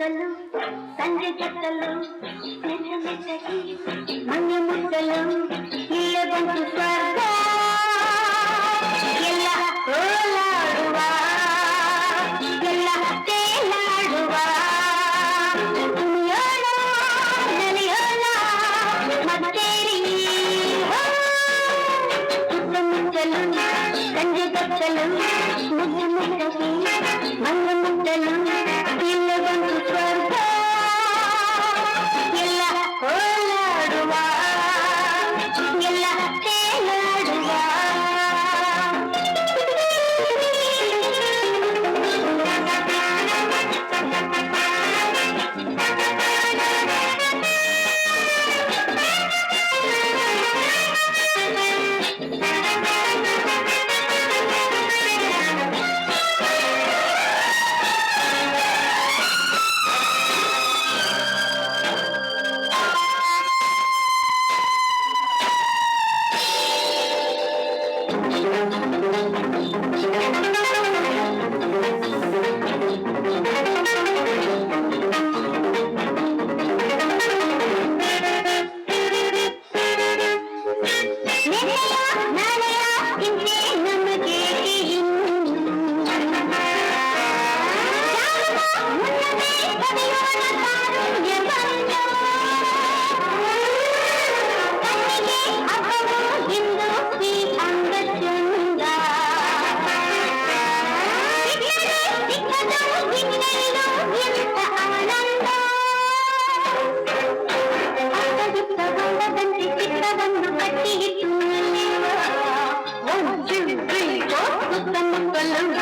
ముద్దలు తండ్రి జతలు మన్య ముద్దలు ఇళ్ళ బంటు స్వర్గ. ఎలా కోలాడువా ఎలా తేలాడువా. ముద్దలు తండ్రి జతలు ముద్దు ముద్దలు మన్య ముద్దలు. Thank you. மொத்த மக்களும்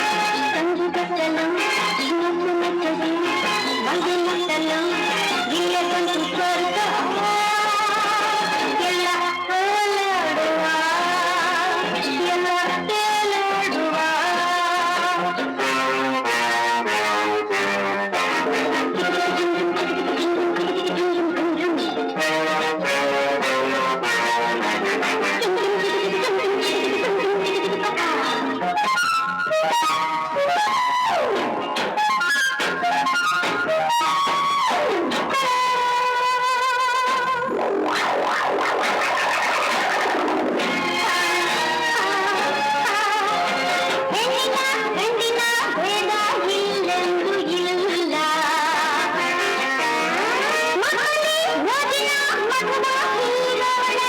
சுபாபூதாய